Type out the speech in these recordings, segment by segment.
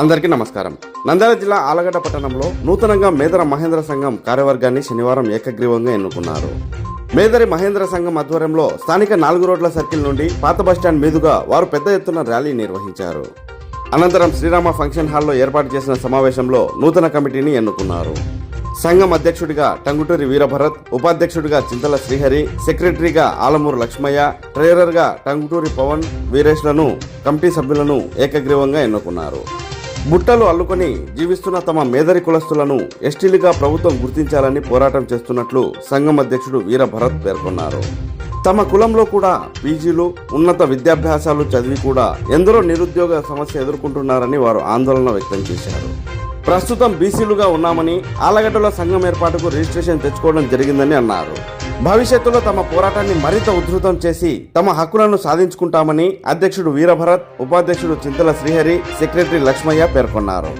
అందరికీ నమస్కారం. నంద్యాల జిల్లా ఆలగడ్డ పట్టణంలో నూతనంగా మేదర మహేంద్ర సంఘం కార్యవర్గాన్ని శనివారం ఏకగ్రీవంగా ఎన్నుకున్నారు. మేదరి మహేంద్ర సంఘం ఆధ్వర్యంలో స్థానిక నాలుగు రోడ్ల సర్కిల్ నుండి పాత బస్టాండ్ మీదుగా వారు పెద్ద ఎత్తున ర్యాలీ నిర్వహించారు. అనంతరం శ్రీరామ ఫంక్షన్ హాల్లో ఏర్పాటు చేసిన సమావేశంలో నూతన కమిటీని ఎన్నుకున్నారు. సంఘం అధ్యక్షుడిగా టంగుటూరి వీరభరత్ ఉపాధ్యక్షుడిగా చింతల శ్రీహరి సెక్రటరీగా ఆలమూరు లక్ష్మయ్య ట్రెజరర్గా టంగుటూరి పవన్ వీరేష్లను కమిటీ సభ్యులను ఏకగ్రీవంగా ఎన్నుకున్నారు. బుట్టలు అల్లుకొని జీవిస్తున్న తమ మేదరి కులస్తులను ఎస్టీలుగా ప్రభుత్వం గుర్తించాలని పోరాటం చేస్తున్నట్లు సంఘం అధ్యక్షుడు వీరభరత్ పేర్కొన్నారు. తమ కులంలో కూడా పీజీలు ఉన్నత విద్యాభ్యాసాలు చదివి కూడా ఎందరో నిరుద్యోగ సమస్య ఎదుర్కొంటున్నారని వారు ఆందోళన వ్యక్తం చేశారు. ప్రస్తుతం బీసీలుగా ఉన్నామని ఆలగడ్డల సంఘం ఏర్పాటుకు రిజిస్ట్రేషన్ తెచ్చుకోవడం జరిగిందని అన్నారు. భవిష్యత్తులో తమ పోరాటాన్ని మరింత ఉధృతం చేసి తమ హక్కులను సాధించుకుంటామని అధ్యక్షుడు వీరభరత్ ఉపాధ్యక్షుడు చింతల శ్రీహరి సెక్రటరీ లక్ష్మయ్య పేర్కొన్నారు.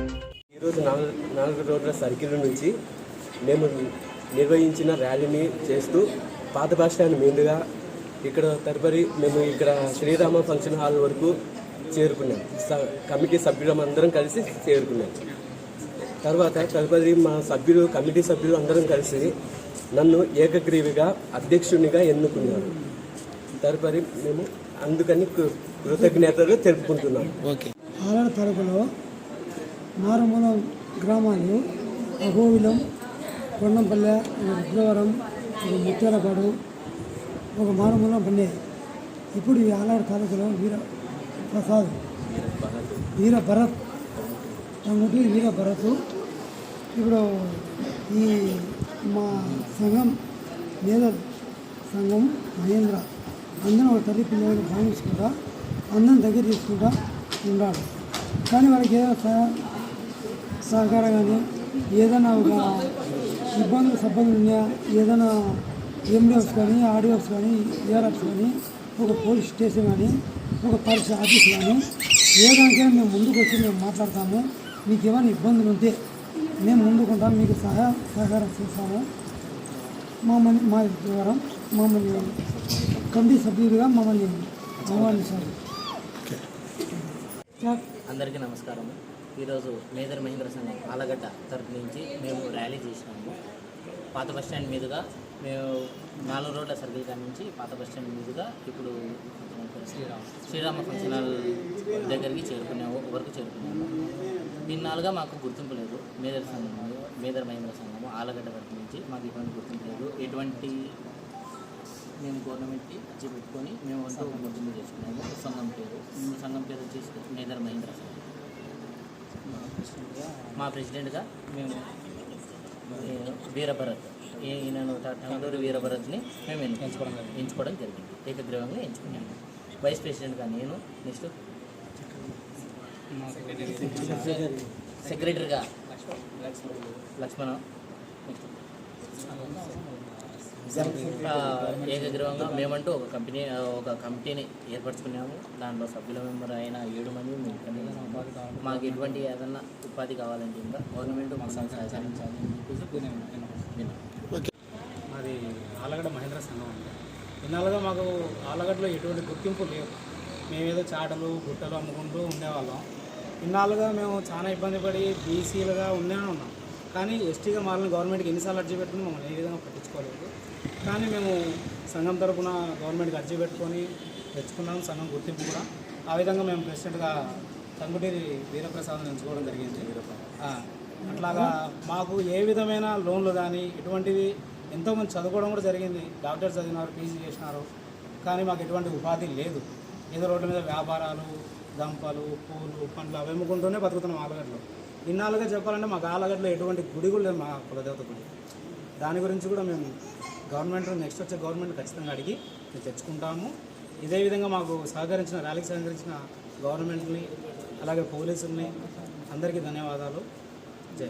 ఈరోజు నాలుగు రోజుల సర్కిల్ నుంచి మేము నిర్వహించిన ర్యాలీని చేస్తూ పాత బస్ స్టాండ్ మీదుగా ఇక్కడ తదుపరి మేము ఇక్కడ శ్రీరామ ఫంక్షన్ హాల్ వరకు చేరుకున్నాం. కమిటీ సభ్యులం అందరం కలిసి చేరుకున్నాం. తర్వాత తదుపరి మా సభ్యులు కమిటీ సభ్యులు అందరం కలిసి నన్ను ఏకగ్రీవిగా అధ్యక్షునిగా ఎన్నుకున్నారు. తదుపరి మేము అందుకని కృ- కృతజ్ఞతలు తెలుపుకుంటున్నాం. ఆలడ తరపులో మారుమూల గ్రామాలు అహోవిలం కొండంపల్లె ఒక రుద్రవరం ఒక ముత్యాలపాడు ఒక మారుమూలం పల్లె ఇప్పుడు ఈ ఆలడ తాలూకులో వీర ప్రసాద్ వీర భరత్ తమ్ముడు వీర భరత్ ఇప్పుడు ఈ మా సంఘం మీద సంఘం మహేంద్ర. అందరం ఒక తల్లి పిల్లలు భావించుకుంటా అందరం దగ్గర తీసుకుంటా ఉన్నాడు కానీ వాళ్ళకి ఏదైనా సహ సహకారం కానీ ఏదైనా ఒక ఇబ్బందులు సబ్బందులు ఉన్నాయా? ఏదైనా ఎండిఎఫ్స్ కానీ ఆర్డిఎఫ్స్ కానీ ఏఆర్ఎఫ్స్ కానీ ఒక పోలీస్ స్టేషన్ కానీ ఒక పరిస్థితి ఆఫీస్ కానీ ఏదానికైనా మేము ముందుకు వచ్చి మేము మాట్లాడతాము. మీకు ఏమైనా ఇబ్బందులు ఉంటే మేము ముందుకుంటాం మీకు సహాయ సహకారం చేస్తాము. మమ్మల్ని మా ద్వారా మమ్మల్ని కమిటీ సభ్యులుగా మమ్మల్ని ఆహ్వానించారు అందరికీ నమస్కారం. ఈరోజు మేదర్ మహేంద్ర సంఘం ఆలగడ్డ తరపు నుంచి మేము ర్యాలీ చేసినాము. పాత బస్ స్టాండ్ మీదుగా మేము నాలుగు రోడ్ల సర్కిల్ కాడ నుంచి పాత బస్ స్టాండ్ మీదుగా ఇప్పుడు శ్రీరామ శ్రీరామ ఫంక్షన్ హాల్ దగ్గరికి చేరుకున్నాము వరకు చేరుకున్నాము. ఇన్నాళ్ళుగా మాకు గుర్తింపు లేదు. మేదర్ సంఘం మేదర్ మహేంద్ర సంఘము ఆలగడ్డ తరపు నుంచి మాకు ఎటువంటి గుర్తింపు లేదు. ఎటువంటి మేము గవర్నమెంట్కి అర్జీ పెట్టుకొని మేము అంటూ ఒక గుర్తింపు చేసుకున్నాము సంఘం పేరు. సంఘం పేరు వచ్చేసి మేదర్ మహేంద్ర సంఘం. మా ప్రెసిడెంట్గా మేము వీరభరత్. ఈయనను టంగూరు వీరభరత్ని మేము ఎంచుకోవడం ఎంచుకోవడం జరిగింది. ఏకగ్రీవంగా ఎంచుకున్నాము. వైస్ ప్రెసిడెంట్గా నేను నెక్స్ట్ సెక్రటరీగా. లక్ష్మణ. ఏకగ్రీవంగా మేమంటూ ఒక కంపెనీ ఒక కమిటీని ఏర్పరచుకున్నాము. దాంట్లో సభ్యుల మెంబర్ అయిన ఏడు మంది మాకు ఎటువంటి ఏదన్నా ఉపాధి కావాలంటే ఇంకా గవర్నమెంట్ మాకు సహకరించాలి. మాది ఆలగడ్డ మహేంద్ర సంఘం అండి. ఇన్నాళ్ళుగా మాకు ఆలగడ్డలో ఎటువంటి గుర్తింపు లేవు. మేమేదో చాటలు గుట్టలు అమ్ముకుంటూ ఉండేవాళ్ళం. ఇన్నాళ్ళుగా మేము చాలా ఇబ్బంది పడి బీసీలుగా ఉండేనే ఉన్నాం. కానీ ఎస్టీగా మారిన గవర్నమెంట్కి ఎన్నిసార్లు అర్జీ పెట్టుకుని మమ్మల్ని ఏ విధంగా పట్టించుకోలేదు. కానీ మేము సంఘం తరఫున గవర్నమెంట్కి అర్జీ పెట్టుకొని తెచ్చుకున్నాం సంఘం గుర్తింపు కూడా. ఆ విధంగా మేము ప్రెసిడెంట్గా తంగుటూరి వీరప్రసాద్ ఎంచుకోవడం జరిగింది. ఆ, అట్లాగా మాకు ఏ విధమైన లోన్లు కానీ ఇటువంటివి ఎంతోమంది చదువుకోవడం కూడా జరిగింది. డాక్టర్ చదివినారు పీజీ చేసినారు. కానీ మాకు ఎటువంటి ఉపాధి లేదు. ఏదో రోడ్ల మీద వ్యాపారాలు దంపలు పూలు పండ్లు అవి అమ్ముకుంటూనే బతుకుతున్నాం ఆలగడ్డలో ఇన్నాళ్ళుగా చెప్పాలంటే మాకు ఆలగడ్డలో ఎటువంటి గుడి కూడా లేదు మా కులదేవత గుడి దాని గురించి కూడా మేము గవర్నమెంట్ నెక్స్ట్ వచ్చే గవర్నమెంట్ ఖచ్చితంగా అడిగి మేము తెచ్చుకుంటాము. ఇదే విధంగా మాకు సహకరించిన ర్యాలీకి సహకరించిన గవర్నమెంట్ని అలాగే పోలీసుల్ని అందరికీ ధన్యవాదాలు. జై